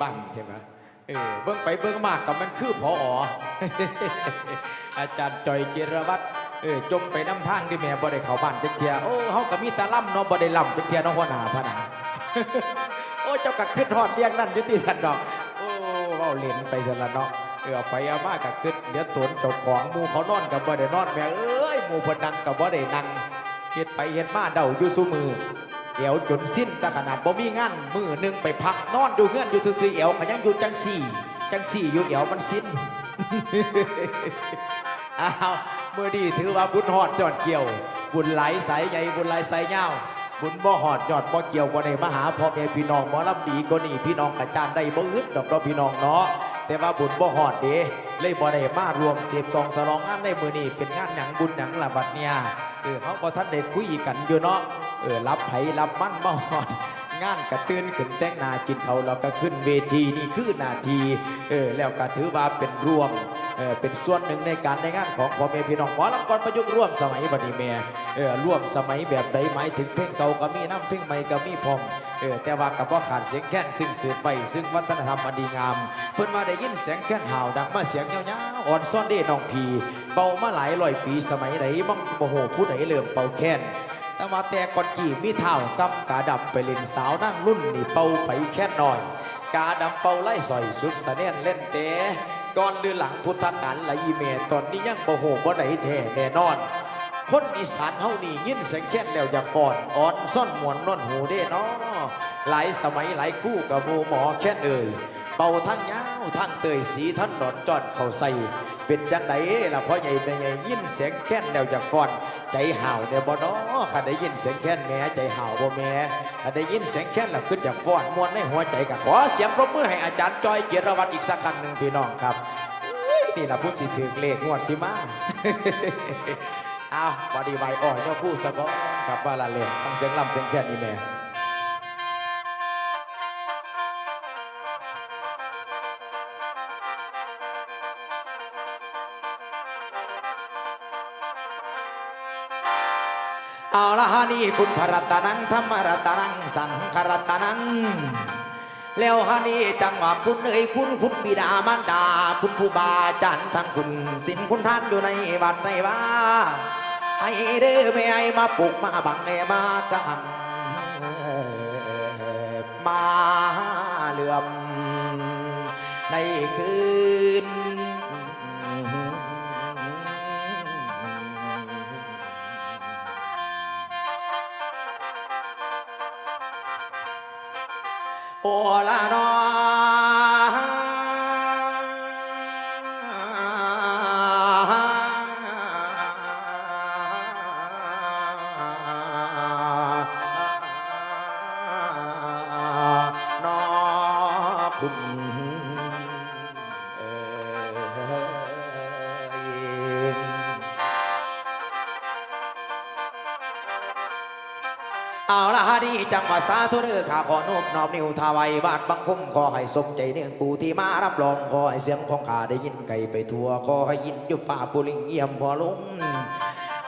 บ้านใช่ไหมเออเบิ่งไปเบิ่งมากกับมันคือพอออาจารย์จอยเจรวัตรเออจมไปน้ำทางที่แม่บ่ได้เข้าบ้านจักเทียโอ้เฮาก็มีตาล่ำเนาะบ่ได้ล่ำจักเทียน้องหัวหน้าพะนะโอ้เจ้าก็ขึ้นฮอดเรียงนั่นอยุติสันดอกโอ้เว้าเล่นไปซั่นละเนาะเออไปเอามาก็ขึ้นเดี๋ยวตนเจ้าของหมู่เขานอนก็บ่ได้นอนแม่เอ้ยหมู่เพิ่นนั่งก็บ่ได้นั่งเฮ็ดไปเฮ็ดมาเดาอยู่ซุมือ เอวจนสิ้นแต่ขนาดบ่มีงานมือหนึ่งไปพักนอนอยู่เงื่อนอยู่ซื่อๆเอวก็ยังอยู่จังสี่จังสี่อยู่เอวมันสิ้นอ้าวมือดีถือว่าบุญหอดยอดเกี่ยว บุญไหลสายใหญ่บุญไหลสายเงาบุญบ่หอดยอดบ่เกี่ยวบ่ได้มาหาพ่อแม่พี่น้องหมอลำดีก็นี่พี่น้องกระจานได้บ่อึดดอกเนาพี่น้องเนาะแต่ว่าบุญบ่หอดเด้เลยบ่ได้มารวมเสียบซองสลองงานในมือนี้เป็นงานหนังบุญหนังละบัดเนี่ยเออเขาบ่ทันได้คุยกันอยู่เนาะ เออรับไผรับมันบ่หอดงานกระตื่นขึ้นแต่งนากินเขาเราก็ขึ้นเวทีนี่คือนาที เออแล้วก็ถือว่าเป็นรวมเออเป็นส่วนหนึ่งในการในงานของพ่อแม่พี่น้องหมอลำกรประยุกต์ร่วมสมัยบัดนี้แม่เออร่วมสมัยแบบใดหมายถึงเพลงเก่าก็มีน้ำเพลงใหม่ก็มีพอมเออแต่ว่ากับว่าขาดเสียงแค้นซึ่งสืบไป ซึ่งวัฒนธรรมอันดีงาม เพิ่นมาได้ยินเสียงแค้นห่าวดังมาเสียงเยาวๆอ่อนซ่อนเด้น้องพีเป่ามาหลายร้อยปีสมัยไหนมั่งโมโหผู้ใดเริ่มเป่าแค้น แต่มาแต่ก่อนกี่มีเท่ากำกาดำไปเล่นสาวนั่งรุ่นนี่เป่าไปแค่หน่อย กาดำเป่าไล่สอยสุดสะเน่นเล่นเตะก่อนหรือหลังพุทธกาลละอีเมตอนนี้ยังโมโหบ่ไหนแท้แน่นอน คนอีสานเฮานี่ยินเสียงแค่นแล้วอยากฟอนอ่อนซ่อนหมวนนวนหูเด้เนาะหลายสมัยหลายคู่กับโมหมอแค่นเอ่ย เป่าทั้งยาวทั้งเตยสีท่านหนอนจอดเขาใส่ เป็นจังไดล่ะพ่อใหญ่แม่ใหญ่ยินเสียงแค้นแล้วอยากฟอน ใจห่าวเนี่ยบ่นาะข้าได้ยินเสียงแค้นแม่ใจห่าวบ่แม่ข้าได้ยินเสียงแค้นล้วขึ้นจากฟอนมวนในหัวใจก็ขอเสียงปรบมือให้อาจารย์จอยเกียรติวัฒน์อีกสักครั้งหนึ่งพี่น้องครับนี่ล่ะผู้สิถือเลขงวดสิมาอ้าวบอดีไวอ่อยเนาะคู่สะก้อนครับว่าละเลงฟังเสียงลำเสียงแค้นนี่แม่ เอาละฮานี่คุณพระรัตนังธรรมรัตนังสังฆรัตนังแล้วฮานี่จังหวะคุณเอ้ยคุณคุณบิดามารดา คุณครูบาอาจารย์ทั้งคุณสินคุณท่านอยู่ในวัดในว่าให้เด้อไม่ไอ้มาปลุกมาบังไอ้มากัง โธุเด้อข้าขอนุบนอบนิ้วทาไว้บาทบังคมขอให้สมใจเนื่องปูที่มารับรองขอให้เสียงของข้าได้ยินไกลไปทั่วขอให้ยินอยุฟ้าปุริงเยี่ยมพอลุง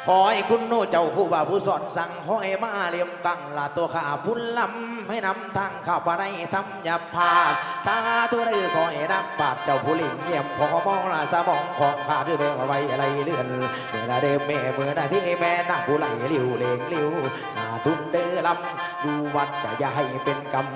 ขอให้คุณโนเจ้าผู้บ่าวผู้สอนสั่งขอให้มาเลี่ยมกังละตัวข้าพุ่นลำให้นำทางข้าไปในทำอย่าพลาดสาธุเด้อขอให้รับบาดเจ้าผู้ลิงเยี่ยมพอมองละสมองของข้าด้วยเบลไว้อะไรเลื่อนเมื่อนาเดมแม่เมื่อนาที่แม่นั่งผู้ไหลลิวเลงลิวสาธุเด้อลำอยู่วัดจะอย่าให้เป็นกรรม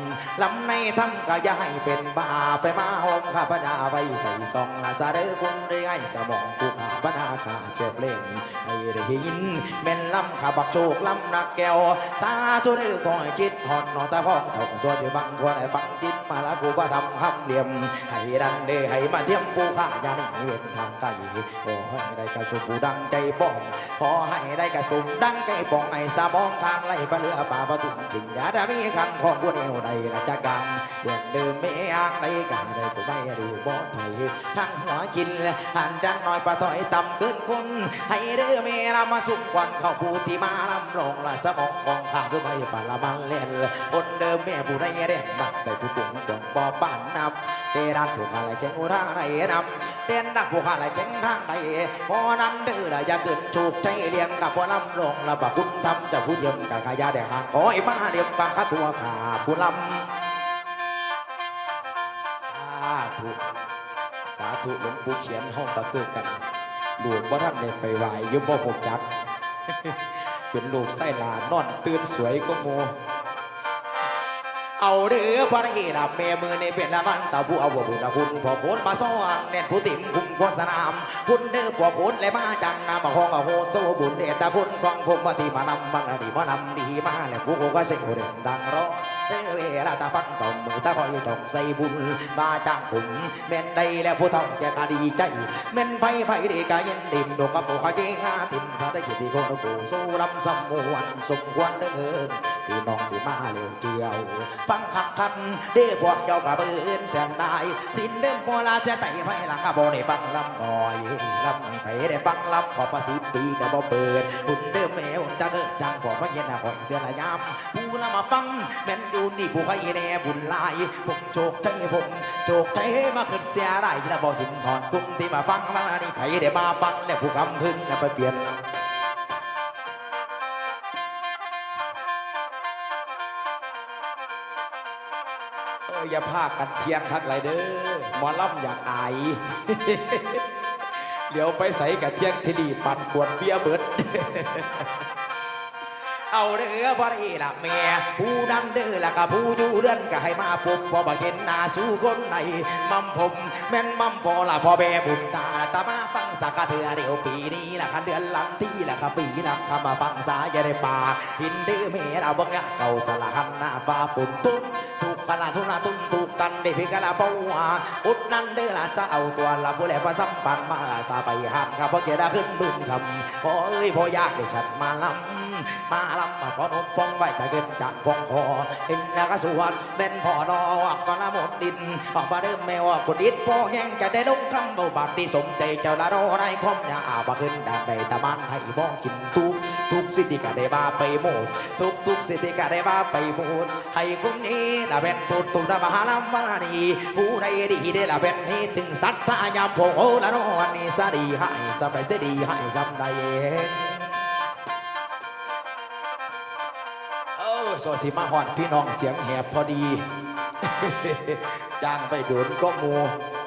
ลำในทำก็อย่าให้เป็นบาปไปมาหอมข้าพนาไว้ใส่ซองละสาเด้อคุณได้ให้สมองผู้ข้าพนาข้าเจ็บเล่นให้ได้ยินแม่นลำข้าบักโชคลำนักแก้วสาธุเด้อขอให้จิตหอนนอตาพ้องเถ่าตัวจะบังควรให้ฟังจิตมาละกูว่าทำคำเดียม ให้ดันเด้ให้มาเทียมผู้ข้าอย่าหนีเว้นทางไกลขอให้ได้กระสุนผู้ดังใจบ้องขอให้ได้กระสุนดังใจบ้องให้สามองทางไล่ปลาเรือป่าประตุ่มจริงอย่าได้มีคำของผู้เดียวใดละจักรรมเดียงเดิมไม่อ้างได้กาได้ผู้ไม่ดูบ่ถอยทั้งหัวกินหันดันน้อยปลาถอยต่ำเกินคนให้เด้อเมลามาสุกวันเข้าผู้ที่มาลำลงละสมองของข้าเพื่อไม่ปาละมันเล่นคนเดิมแม่ผู้ใดเด่นบักได้ผู้ปุ่งกวงบ่บ้านนับเตรันผู้ข้าไหลแจ้งอุราไหนนำเต้นดักผู้ข้าไหลแจ้งทางใดพอนั้นเด้อละอย่าเกินถูกใจเลี้ยงกับพอลำลงละบักคุณทำจะผู้เยี่ยมกับขายาแดกหางขอให้มาเลี้ยงฟังข้าตัวขาผู้ลำสาธุสาธุหลวงปู่เขียนห้องก็คือกัน หลวงบ่ท่านได้ไปไหวยุบบ่หกจักเป็นลูกไส้หลานนอนตื่นสวยก็โม เอาเรือพระเอกแม่มือในเป็นละมันตาผู้เอาบุญคุณพอโคนมาซ้อนเน่นผู้ติ่มคุมควสนามคุณเด้อพอโคนและมาจังนามของเอาโหโซบุญเดชตาคุณของผมมาที่มานำบังอดีมานำดีมาและผู้ก็เสียงเด่นดังร้องเด้อเวลาตาฟังต่อมือตาคอยต้องใส่บุญมาจ้างผมแม่นใดและผู้เฒ่าแกก็ดีใจแม่นไผไผดีกายินดินดอกกับผู้ขายหาตินสาได้กิติโกนกูสู้ลำสมมวนสมควรเด้อ พี่น้องสิมาเร็วเจียว ฟังคักคักเด้พวกเจ้ากับเอินแสงได้สินเดิมพอลาจะไต่ไปหลังกระบ่ได้ฟังลำหน่อยลำไม่ไปได้ฟังลำขอภาษีปีก็บ่เปิดหุ่นเดิมแมวจังเอิ้นจังพอมาเย็นอะคอยเตือนละยามผู้ละมาฟังแม่นดูนี่ผู้ใครแน่บุญลายผมโชคใจผมโชคใจมาขึ้นเสียได้ที่ละบ่หินถอนกุ้งที่มาฟังมาลานี่ไผได้มาฟังแล้วผู้กำพึ่งแล้ไปเปลี่ยน อย่าพากันเทียงทักไรเด้อหมอล่ำอยากอายเดี๋ยวไปใส่กับเทียงที่ดีปั่นขวดเบียร์เบิด เอาเด้อบ่ได้ละแม่ผู้ดันเด้อละกับผู้อยู่เดือนก็ให้มาพบพอบ่เห็นหน้าสู่คนในมั่มผมแม่นมั่มพอละพ่อแม่บุญตาละตามาฟังสักเถือเดี๋ยวปีนี้ละคันเดือนลันที่ละครับปีนักคำมาฟังสายอย่าได้ปากหินเด้อแม่เราเบิ่งะเก่าสละหันหน้าฟ้าฝนตุ้นถูก กันละทุนละตุ้นถูกกันได้พิกันละเบาหวาอุดนั่นเด้อละจะเอาตัวละผู้แลประสัมปันมาสาไปหันครับเพราะเกียรติขึ้นบึนคำพอเอ้ยพอยากได้ฉันมาลำ มาลำมาพอนมปองไว้ถ้าเกินจากปองคอเห็นแล้วก็สวนเป็นพ่อนอกก็ละหมดดิน ออกมาเดิมแมวคนดิดพอแห้งจะได้ลงคำเบาบาดที่สมใจเจ้าละรอได้ความยาบ่ขึ้นดานใดตะมันให้มองกินทุกทุกสิทธิก็ได้มาไปหมดทุกทุกสิทธิก็ได้มาไปหมดให้คนนี้ละเป็นตุตุนะมหาลำวลานีผู้ใดดีได้ละเป็นที่ถึงสัตตายามโพละนอนนี่สดีให้สบายเสดีให้สำใด เออสวัสดีมาหอดพี่น้องเสียงแหบพอดีจ้างไปโดนก็มู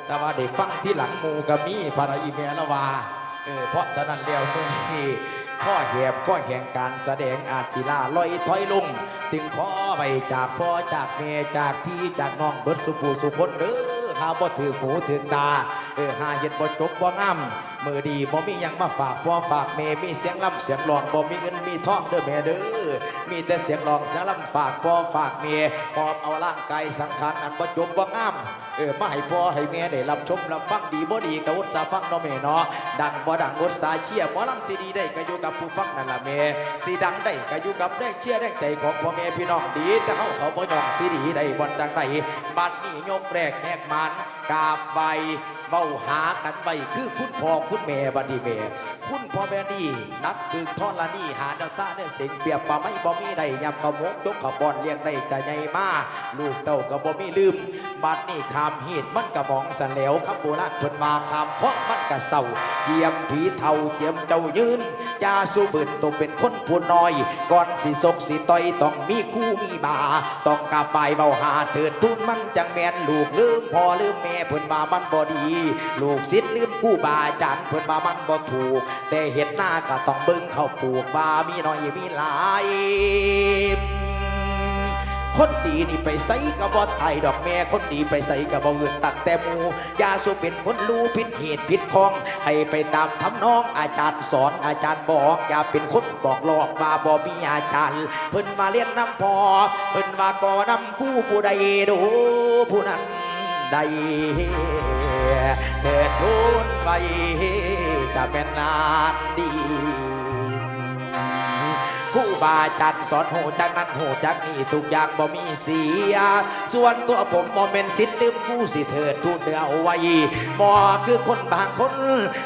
แต่ว่าได้ฟังที่หลังมูกับมีภารอีเมลว่าเออเพราะฉะนั้นแล้วมื่อนี้ข้อแหบข้อแห่งการแสดงอาจศิลาลอยถอยลง ถึงขอไปจากพ่อจากแม่จากพี่จากน้องเบิดสุปูสุคนเด้อข้าบ่ถือหูถือตา ออหาเห็ดบ่จบบ่งามมือดีบ่มีหยังมาฝากพ่อฝากแม่มีเสียงล่ำเสียงร้องบ่มีเงินมีทองเด้อแม่เด้อมีแต่เสียงร้องเสียงลำฝากพ่อฝากเมียหอบเอาร่างกายสังขารอันบ่จบบ่งามเออมาให้พ่อให้แม่ได้รับชมรับฟังดีบ่ดีก็อุตสาห์ฟังเนาะแม่เนาะดังบ่ดังอุตสาห์เชียร์หมอลำซีดีได้ก็อยู่กับผู้ฟังนั่นล่ะแม่สีดังได้ก็อยู่กับแรงเชียร์แรงใจของพ่อแม่พี่น้องดีแต่เฮาเขาบ่ยอมซีดีได้บ่จังไดบัดนี้ยกแรกแหกมันกราบใบ เบ้าหากันไปคือคุณพ่อคุณแม่บัดีแม่คุณพ่อแม่นี่นักคือทอดละนี่หาดาซ่าได้เสียงเปียบปาไม่บ่มีใดยำขมกยกขบอนเลี้ยงได้แต่ใหญ่มาลูกเต้าก็บ่มีลืมบัดนี้ขามหีดมันกระมองสันแลวคำโบราณเพิ่นมาขามเพราะมันกระเศร้าเกียมผีเท่าเจียมเจ้ายืนยาสูบืนตัวเป็นคนผู้น้อย ก่อนสิสกสิต่อยต้องมีคู่มีบาต้องกลับไปเบาหาเถิดทุนมันจังแมนลูกลืมพ่อลืมแม่เพิ่นมามันบ่ดีลูกศิษย์ลืมคู่บาอาจารย์เพิ่นมามันบ่ถูก แต่เห็ดหน้าก็ต้องเบิ่งเข้าปลูกบามีน้อยมีหลายคนดีนี่ไปใส่กับบ่ไทยดอกแม่คนดีไปใส่กับบ่อื่นตักแต่มูยาสูเป็นคนรู้ผิดเหตุผิดของ ให้ไปตามทำน้องอาจารย์สอนอาจารย์บอก อย่าเป็นคนบอกหลอกมาบ่มีอาจารย์ เพิ่นมาเรียนน้ำพอ เพิ่นมาก่อนำคู่ผู้ใดดูผู้นั้นใด เถิดทูนไปจะเป็นนานดีครู่บาจารย์สอนหูจากนั้นหูจากนี่ทุกอย่างบ่มีเสีย ส่วนตัวผมบ่เป็นสิทธิ์ลืมผู้สิเถิดทูนเดือเอาไว้บ่คือคนบางคน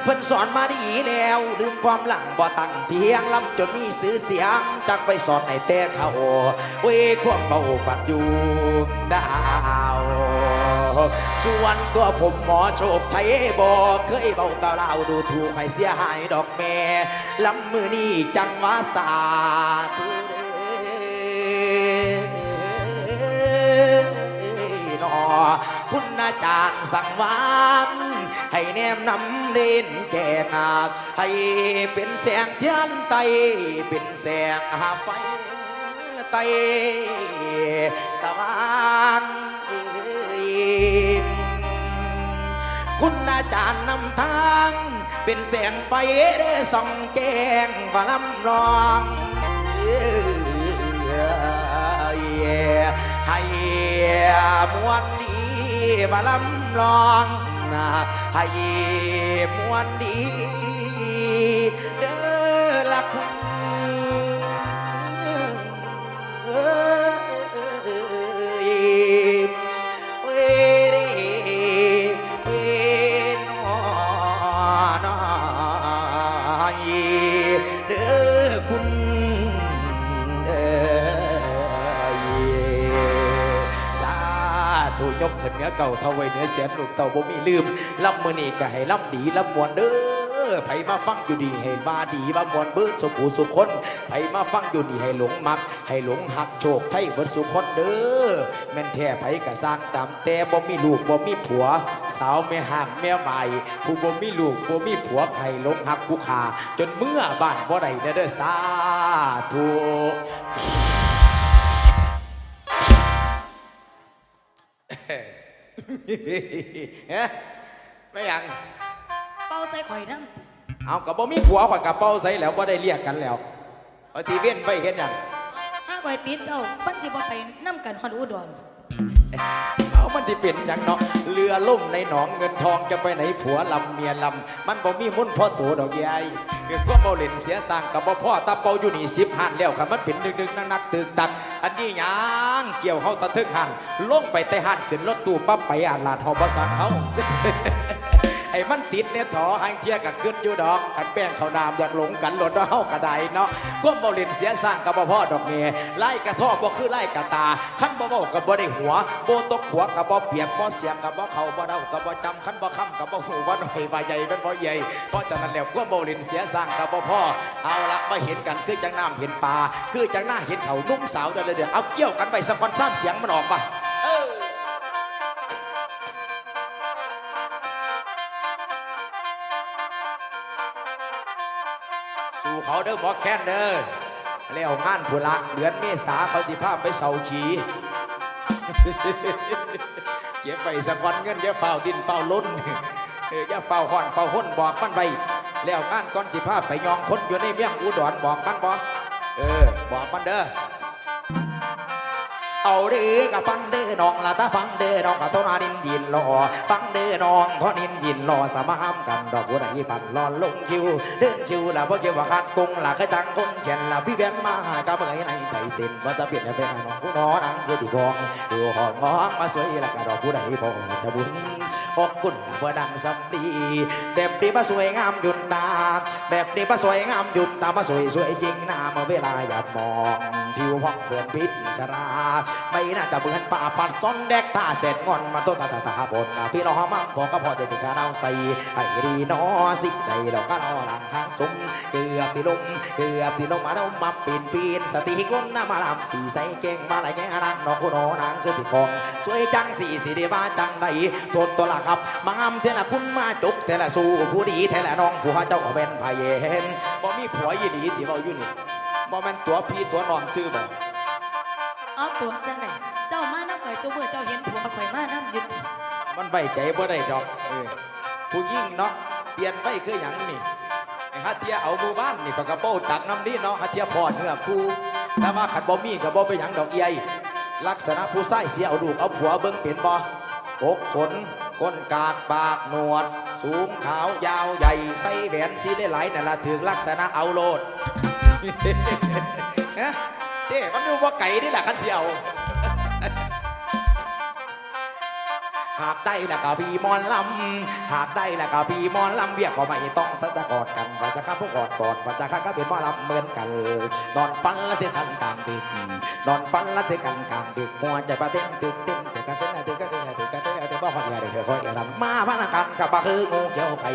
เพิ่นสอนมาดีแล้วลืมความหลังบ่ตั้งเทียงลำจนมีซื้อเสียงจักไปสอนให้แต่เขาเว้ยความเบาปัดอยู่ดาว ส่วนตัวผมหมอโชคชัยบอกเคยเบาเกาเล่าวดูถูกให้เสียหายดอกแม่ลำมือนี่จังว่าสาธุเดนอคุณอาจารย์สั่งวานให้แนมนำเด่นแก่งาให้เป็นแสงเทียนไตเป็นแสงหาไฟไตสวรร คุณอาจารย์นำทาง เป็นแสงไฟส่องแกงบาลำรองให้มวลดีบาลำรองนะให้มวลดีเด้อละคุณ เนื้อเก่าเท่าไว้เนื้อเสียนลูกเต่าบ่มีลืมลำมือนี่ก็ให้ลำดีลำมวนเด้อไผมาฟังอยู่ดีให้มาดีมามวนเบิดสุขสุคนไผมาฟังอยู่ดีให้หลงมัก ให้หลงหักโชคใช่เบิดสุคนเด้อแม่นแท้ไผกะสร้างตามแต่บ่มีลูกบ่มีผัว สาวแม่ห่างแม่ใหม่ผู้บ่มีลูกบ่มีผัวใครหลงหักผู้ขาจนเมื่อบ้านบ่ได้เด้อเด้อสาธุ เอ๊ะไม่หยัง เป้าใส่ข่อยน้เอากับบ่มีผัวข่อยกับเป้าใส่แล้วบ่ได้เรียกกันแล้วเอาทีเว้นไปเห็นหยังำห้าข่อยติดเจ้าปั้นสิบ่ไปน้ำกันฮอดอุดรเอา มันที่เป็นอย่างเนาะเรือล่มในหนองเงินทองจะไปไหนผัวลำเมียลำมันบ่มีมุ่นพ่อตัวดอกยายเกิดความเบาเล่นเสียสร้างกับบ่พ่อตาเป่าอยู่นี่สิบหันแล้วค่ะมันเป็นดึกๆนักๆตึกตักอันนี้ยังเกี่ยวเฮาตะทึกหันลงไปแต่หันขึ้นรถตู้ปั๊บไปอ่านลาดเฮาบ่สั่งเฮา ไอ้มันติดเนี่ยถอหางเทียกับขึ้นอยู่ดอกกันแป้งเขาน้ำอยากหลงกันหลดเฮากระไดเนาะความบ่เล่นเสียสร้างกับบ่พ่อดอกเมียไล่กระท่อบ่คือไล่กระตาขั้นบ่เว้ากับบ่ได้หัวโบตกหัวกับบ่เปียกบ่เสียงกับบ่เขาบ่เดากับบ่จำขั้นบ่ค้ำกับบ่หูบ่หน่อยบ่ใหญ่เป็นบ่ใหญ่เพราะฉะนั้นแล้วความบ่เล่นเสียสร้างกับบ่พ่อเอาละมาเห็นกันคือจังน้ำเห็นปลาคือจังหน้าเห็นเขานุ่มสาวเด้อเด้อเอาเกี่ยวกันไปสักวันซ้ำเสียงมันออกปะ สู่เขาเด้อหมอแคนเด้อแล้วงานผุละเดือนเมษาเขาติภาพไปเสาขีเก็บไปสะกวันเงินอย่าเฝ้าดินเฝ้าล้นเอย่าเฝ้าห่อนเฝ้าห้นบอกมันไปแล้วงานก้อนสิภาพไปยองคนอยู่ในเมียงอุดรบอกมันบอกเออบอกมันเด้อ เอาเด้อกับฟังเด้อน้องละตาฟังเด้อน้องกับทนาดินยินรอฟังเด้อน้องทอนินยินรอสามามกันดอกบัวไหนปั่นรอนลงคิว เดินคิวละเพราะเกี่ยวว่าขัดกงละเคยตั้งคงเขียนละพี่แบนมาหากะเบื่อยในใจเต้นว่าจะเปลี่ยนไปหาน้องผู้น้อนังคือที่กองดูหอมงองมาสวยละกะดอกผู้ใดพอจะบุญ อกบุญละเพื่อดังสำดีแบบนี้มาสวยงามหยุดตาแบบนี้มาสวยงามหยุดตามาสวยสวยจริงหน้ามื่อเวลาอย่ามองผิวห้องเบือนพิษจราไม่น่าจะเหมือนป่าปัดซ้อนแดกท่าเสร็จงอนมาต้นตาตาตาบนพี่น้อมั่งพอกก็พอจะติดการเอาใส่ไอ้ดีนอสิได้เราก็รอหลังหางซุ้มเกือบสิลมเกือบสิลมมาเอามาปีนปีนสติก้นหน้ามาลำสีใสเก่งมาไหลแง่นางนอกคุณนางคือติของสวยจังสีสีเดบ้าจังใดโทษตัวหละครับ มางามเทละคุณมาจุกเทละสู้ผู้ดีเทละน้องผู้หาเจ้าก็เป็นพายเห็นบ่มีผัวยี่หลีที่เว้าอยู่นี่บ่แม่นตัวพี่ตัวน้องชื่อบ่เอาตัวจังไหนเจ้ามาน้ำข่อยเจ้าเมื่อเจ้าเห็นผัวข่อยมาน้ำหยุดมันไว้ใจบ่ได้ดอกเออผู้ยิ่งเนาะเปลี่ยนไปคือหยังนี่ไอ้ฮัทเทียเอาหมู่บ้านนี่ก็กระโปงตักน้ำนี่เนาะฮัทเทียพอดเนื้อผู้แต่ว่าขันบ่มีก็บ่ไปนหยังดอกเอียยลักษณะผู้ใส่เสียเอาลูกเอาผัวเบิ่งเป็นบ่อกขน ก้นกากปากหนวด สูงขาวยาวใหญ่ใส่แหวนสีหลายนั่นละถึงลักษณะเอาโลดเอ๊ะเด้มันดูว่าไก่นี่แหละคันเสียวหากได้ละก็พีมอนลำหากได้ละก็พีมอนลำเวียกก็ไม่ต้องตะตะกอดกันว่าจะข้าพวกกอดกอดว่าจะข้าก็เป็นมอลำเหมือนกัน นอนฟันละเทกันกลางดึกนอนฟันละเทกันกลางดึกหัวใจประเต้นตึกเต้นตึกกันเต้นตึกกันเต้นตึกกันเต้นตึก บ่ขออย่าเด้อขออย่าดำมาพันกันกับบ่คืองูเขียวไก่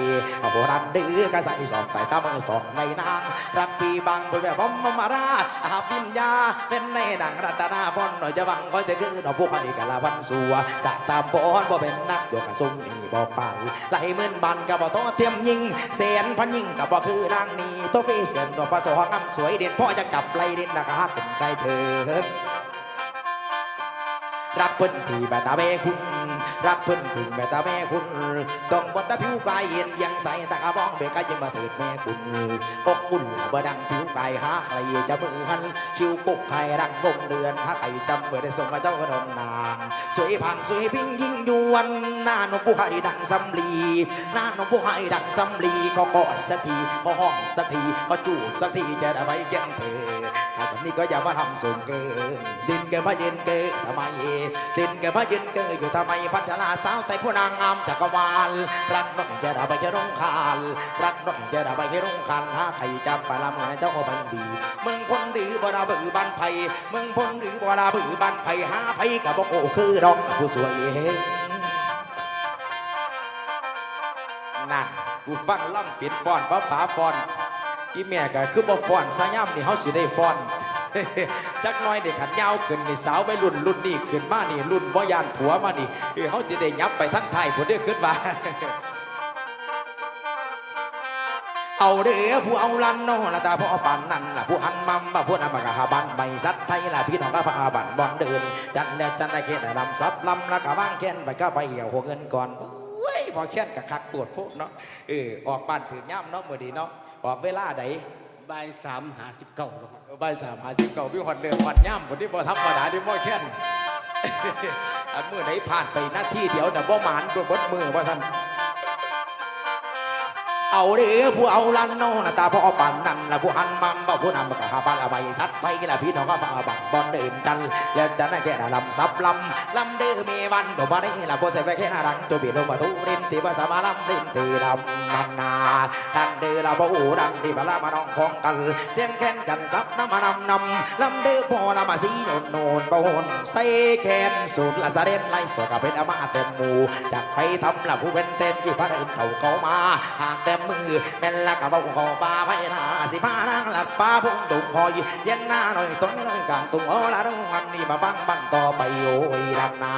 โบราณดื้อกระใส่สอบไต่ตามือสองในนางรักปีบังไปแบบบอมมาราอาปิญญาเป็นในหนังรัตนาพรหน่อยจะบังก็จะคือดอกผู้ให้กะลาพันสัวจะตามปอนบ่เป็นนักโยกกระซุ่มนี่บ่ไปไหลเหมือนบันกับบ่ท้อเทียมยิงเสียนพันยิงกับบ่คือนางนี่ตัวเฟเสียนดอกประสองามสวยเด่นพ่อจะจับไหลเด่นนะคะขึ้นใจเธอรักเพิ่นที่แม่ตาแม่คุณ รักเพิ่นถึงแม่ตาแม่คุณ ต้องบนตาผิวกายเย็นยังใสตากระบองเบกก็ยังมาเถิดแม่คุณอกอุ่นบ่ดังผิวกายหาใครจะมือหันคิวกุกไข่รักงงเดือนถ้าใครจำเมื่อได้ส่งมาเจ้ากระดอนนาง สวยพังสวยพิงยิ่งยวนหน้านมผู้ให้ดังสำลีหน้านมผู้ให้ดังสำลีเขากอดสักทีเขาห้องสักทีเขาจูบสักทีจะได้ไว้แก้มเธอ ถ้าจำนี้ก็อย่ามาทำสูงเกินดินแกมาเย็นเกยทำไมดินแกมาเย็นเกยอยู่ทำไมพัชราสาวแต่ผู้นางงามจักรวาลรักน้องจะได้ไปแค่รงคานรักน้องจะได้ไปแค่รงคานถ้าใครจำไปละเมื่อนั้นเจ้าก็บันดีเมืองพนหรือบ่ดาบือบันไผ่เมืองพนหรือบ่ดาบือบันไผ่หาไผ่กับบ่โอ้คือดองผู้สวยนั่นกูฟังล่ำปิดฟอนป้าผาฟอนอีแม่ก็คือบ่ฟอนสาย่ำนี่เฮาสิได้ฟอน จักน้อยเด็กขันยาวขึ้นนี่สาวไปรุ่นรุ่นนี่ขึ้นมานี่รุ่นบ่ยานผัวมานี่เออเฮาสิได้ยับไปทั้งไทยผลได้ขึ้นมาเอาเด้อผู้เอาลันโนละตาพ่อปันนั่นล่ะผู้หันมัมบ่ผู้นำมากะหาบันใบสัตไทยล่ะพี่น้องก็พาบันบอนเดินจันแล้วจันได้เขตลำซับลำล้วก็ว่างแค้นไปก็ไปเหี่ยวหัวเงินก่อนเว้ยพอแค้นกะคักปวดโพดเนาะเออออกบ้านถึงย่ำเนาะมื้อนี้เนาะออกเวลาใด บ่ายสามหาสิบเก้าบใบายสามหาสิบเก้าพี่หอดเดือหอดย่ำคนที่บ่ทำประดาที่บ่แค้น อันมือไหนผ่านไปหน้าที่เดียวน่ะบ่หมานบ่บดมือว่าสั่น เอาเด้อผู้เอาลันโนนะตาพ่อปันนั่นละผู้หันมัมบ่ผู้นำกะหาบานละใบสัตว์ไปละพี่น้องก็พาบังบอนเดินกันแล้วจะนั่นแค่ละลำซับลำลำเด้อเมวันดอกบ่ได้ละบ่ใส่ไปแค่หน้าดังตัวบีลงมาทุเรนที่ภาษามาลำเล่นตีลำนันนาดันเด้อละบ่อูดันที่บาลามาน้องของกันเสียงแค้นกันซับน้ำมานำนำลำเด้อพ่อละมาสีโนนโนนบ่นใส่แค้นสูตรละสะเด็นไล่สวกับเป็นอามาเต็มหมู่จากไปทำละผู้เป็นเต็มยี่พระเดินเต่าเขามาหากแต่มือแม่นละกะเบาคอปลาไว้นาสิพานางหลักปลาพุ่งตุ่มคอยเย็นหน้าหน่อยต้นน้อยกลางตุ่มโอละดงวันนี้มาฟังบันต่อไปโอ้ยลำนนา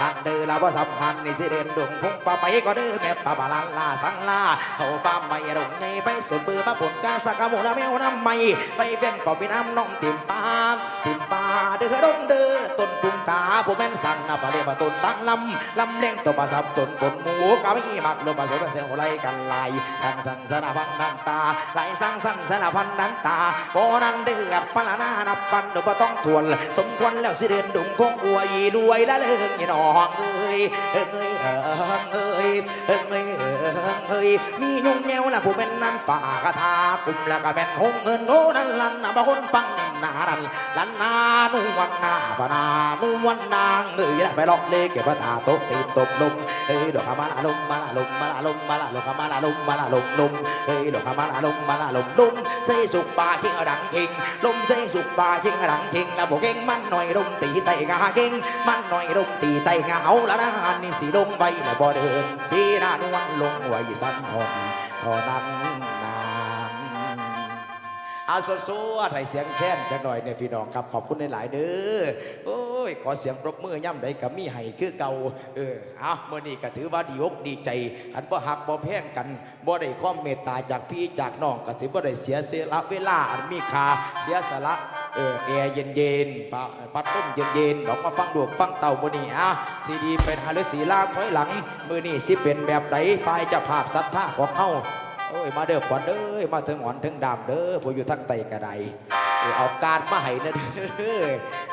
ทางเดินละว่าสัมพันธ์นี่สิเด่นดงพุ่งปลาไปก็เด้อแม่ปลาบาลันลาสังลาเขาปลาไม่ดงไงไปส่วนเบือมาผลกาสักกะโมละแมวน้ำไม่ไปเป็นก็ไปน้ำน้องติ่มปลาติ่มปลาเด้อดงเด้อต้นตุ่มตาผู้แม่นสั่งนะปลาเรียกว่าต้นตั้งลำลำเล่งตัวปลาสับจนปนหมูกะไม่มักลมปลาสดเสียงไหลกันลายสังสั่งสารพันนันตาไหลสังสั่งสารพันนันตาโบนันเดือดปลาหน้านับปันดี๋ยวบ่ต้องทวน สมควรแล้วสิเดินดุงคงอวยรวยละเลิงยี่น้องเอ้ยเอ้ยเอ้ยเอ้ยเอ้ยเอ้ยเอ้ยมียุ่งแนวละผู้เป็นนั้นฝ่ากระทากลุ่มแล้วก็เป็นหงเงินโนนั่นลันนะบ่คนฟังนิ นาดันลันนานุวันนาปนานุวันนางเอ้ยไปลอกเลเก็บตาโตตีตบลมเอ้ยดอกมาละลมมาละลมมาละลมมาละลมมาละลมมาละลมลมเอ้ยดอกมาละลมมาละลมลมเสสุกปาเข่งดังเข่งลมเสสุกปาเข่งดังเข่งละบ่เก่งมันหน่อยลมตีไตกาเก่งมันหน่อยลมตีไตกาเอาละนะหันนี่สิลงไปละบ่เดินสีน้านวลลงไว้สั่นหอนเท่านั้น เอาสวดๆให้เสียงแค้นจักหน่อยเนี่ยพี่น้องครับขอบคุณหลายๆเด้อโอ้ยขอเสียงปรบมือย่ำใดกับมีให้คือเก่าเออเอาเมื่อนี้ก็ถือว่าดีอกดีใจอันบ่หักบ่แพงกันบ่ได้ความเมตตาจากพี่จากน้องก็สิบ่ได้เสียเสละเวลาอันมีค่าเสียสละเออแอร์เย็นๆปะพัดลมเย็นๆดอกมาฟังดวกฟังเต่ามื้อนี้อะซีดีเป็นฮารุสีล่าถอยหลัง มื้อนี้สิเป็นแบบใดฝ่ายจะภาพศรัทธาของเฮา โอ้ยมาเด้อขวัญเด้อมาถึงหอนถึงดามเด้อผู้อยู่ทั้งไตกระไดเอออาการมาให้นะเด้อ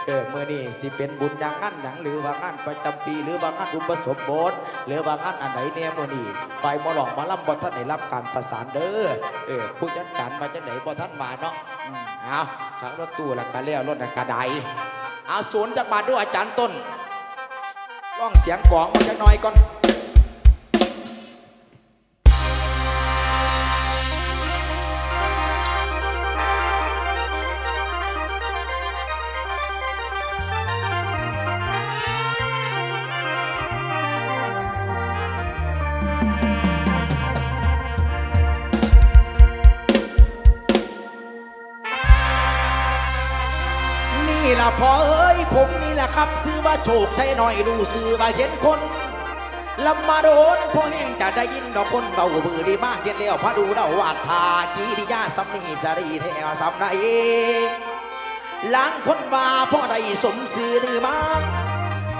เออเมื่อนี้สิเป็นบุญอย่างนั้นหนังหรือว่างานประจำปี หรือว่างานอุปสมบทหรือว่างานอันไหนเนี่ยเมื่อนี้ไปมอหลอกมาล่ำบ่ท่านได้รับการประสานเด้อเออผู้จัดการมาจังไหนบ่ท่านมาเนาะอืมเอาขับรถตู้ล้วก็เลี้ยวรถนั่นกระไดเอาศูนย์จักบาทด้วยอาจารย์ต้นร้องเสียงกลองมาจักหน่อยก่อน พอเอ้ยผมนี่แหละครับ ซื้อว่าโชคใจหน่อยดูซื้อว่าเห็นคนลำมาโดนพวกเองจะได้ยินดอกคนเบาบือดีมากเห็นแล้วพระดูเดาวาดทากีริยาสำนีจารีแท้สำในายล้านคนบาพ่อได้สมสื่อหรือมา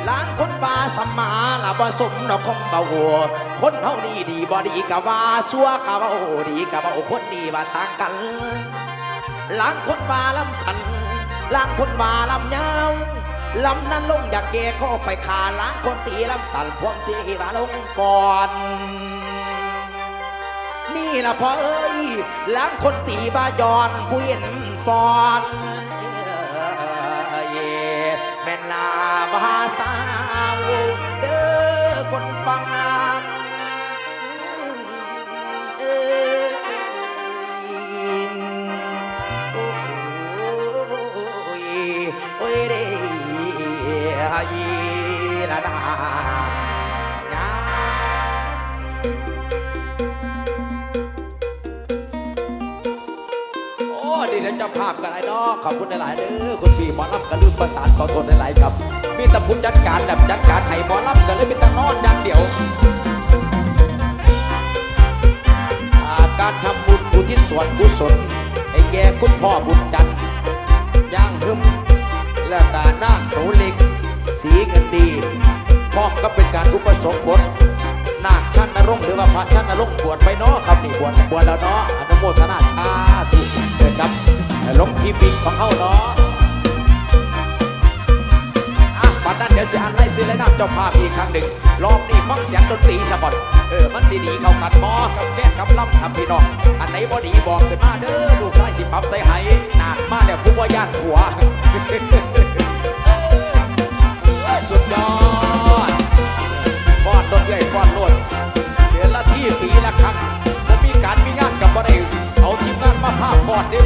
ล้านคนบาสมมาละบ่สมดอกคงเบาหัวคนเฮานี่ดีบ่ดีกะว่าซัวกะเบาดีกะเบาคนดีว่าต่างกันล้านคนบาลำสัน ล้านคนบาลำยาวลำนั้นลงอยากแก่เข้าไปขาล้านคนตีลำสั่นพวงจีบาลงก่อน นี่ละพอเอ้ยล้างคนตีบายอนผู้เห็นฟอนเอ้ยแม่นลาบาสาวเด้อคนฟัง จ้าภาพกันไอ้น้องขอบคุณหลายๆเด้อคุณพี่หมอลำกันลืมประสานขอโทษหลายๆครับ มีแต่ผู้จัดการแบบจัดการให้หมอลำกันเลยมีแต่นอนอย่างเดียวาการทำบุญอุทิศส่วนกุศลให้แก่คุณพ่อบุญจันทร์ย่างหึมและตาหน้าโหนูเล็ก สีเงินดีพร้อมก็เป็นการอุปสมบทนาคชั้นนรงหรือว่าพระชั้นนรงบวชไปเนาะครับนี่บวชบวชแล้วเนาะอนุโมทนาสาธุเดินครับ ลงพี่บิ๊กของเขาเนาะอะบัดนั้นเดี๋ยวจะอ่านไล่ซื้อและนำเจ้าภาพอีกครั้งหนึ่ง รอบนี้ฟังเสียงดนตรีสะบัดเออ มันสีดีเข้ากันบอกับแก้กับลำครับพี่น้อง อันไหนบ่ดีบอกขึ้นมาเด้อ ลูกชายสิปับใส่ไหนานมาแล้วผู้ว่าย่านหัวสุดยอดฟอนรถใหญ่ฟอนรถเดือนละที่ปีละครั้งผมมีการมีงานกับบ่ได้เอาทีมงานมาพาฟอนดิ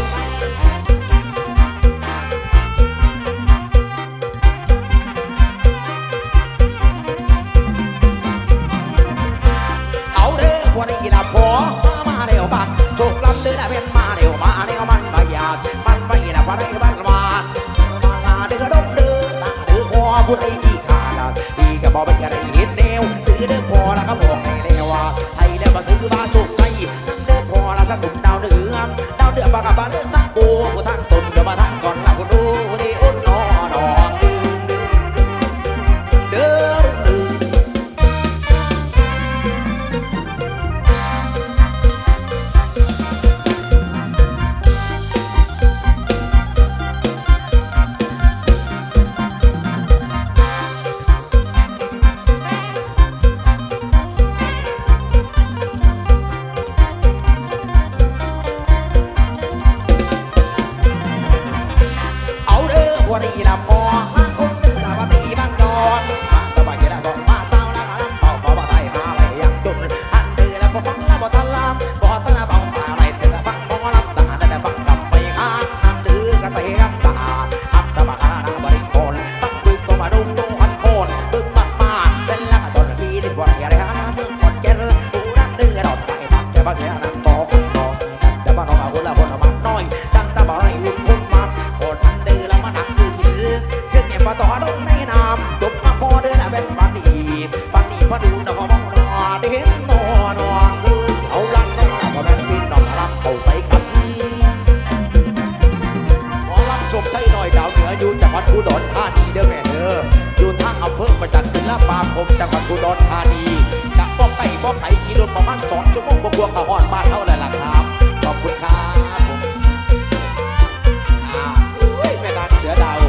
เสือดาว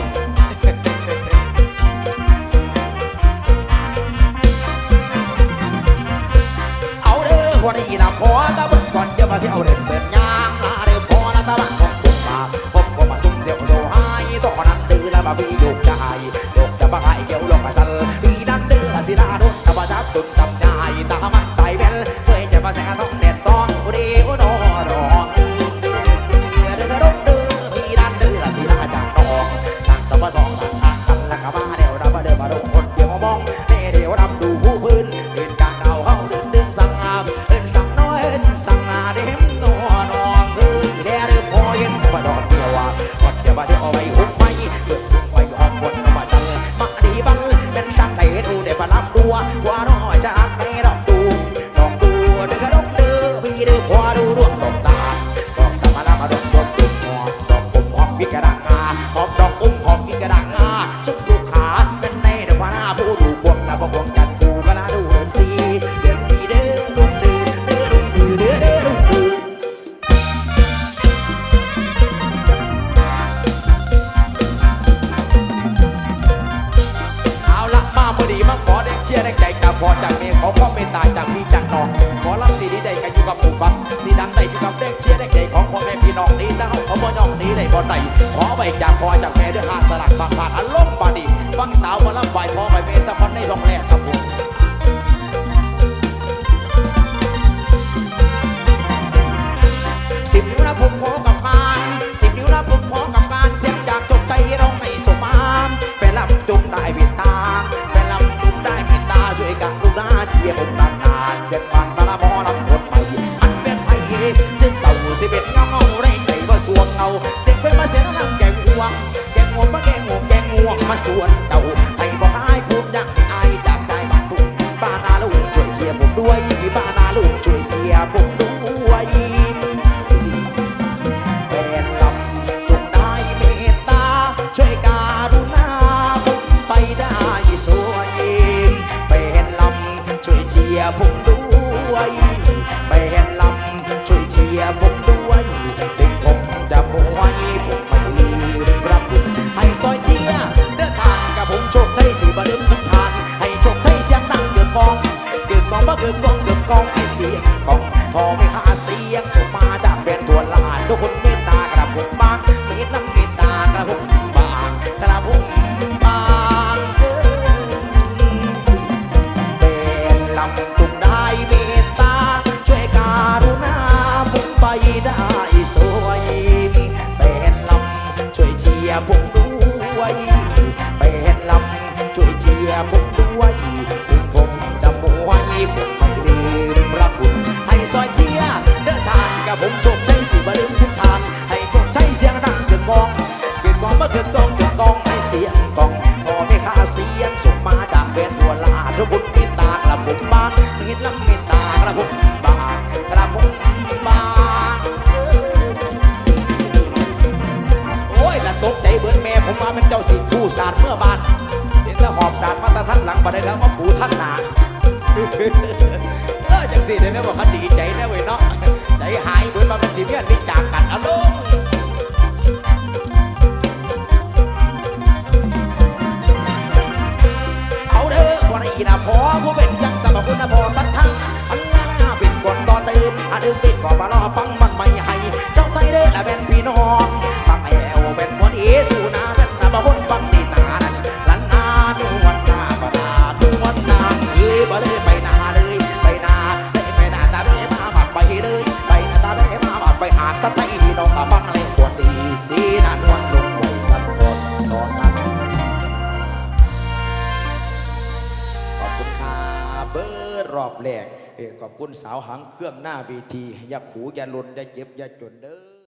เอาเด้อพอได้ละพอตะบันก่อนจะมาที่เอาเด่นเส้นยางเด้อพอละตะบันของคุณมาผมก็มาซุ่มเสียวโซหายต่อนั้นดื้อล้วมาพี่ยกใจโยกจะบังไอเกี่ยวลงมาสั่นพี่นั่นเด้อสิลาโดนตะบันจับตุนจับ เสียงออกมาดังเป็นโบราณทุกคนเมตตา สิบดึงทุกทาน ให้ทุกใจเสียงดังเกิดกองเกิดกองมาเกิดกองเกิดกองให้เสียงกองพอไม่ค่าเสียงส่งมาดังเวททัวลาทุกคนมีตากระผมบ้านมีลำมีตากระผมบ้านกระผมบ้านโอ้ยละตกใจเบิร์นแม่ผมมาเป็นเจ้าสิผู้ศาสตร์เมื่อบานเห็นตะหอบศาสตร์มาตะทันหลังบันไดแล้วมาปูทักหนาเออจังสิเดี๋ยวแม่บอกเขาดีใจนะเว้ยเนาะ ใจหายเบิดมาเป็นสีเวียนนี่จากกันอารมณ์เอาเด้อวันนี้นะพอผู้เป็นจังสำหรับคุณนะพอสัทธาอันละนะเป็นคนต่อเติมอาเดิมเป็นขอมารอฟัง อบแรกขอบคุณสาวหางเครื่องหน้าเวทีอย่าขูอย่าลนอย่าเจ็บอย่าจนเด้อ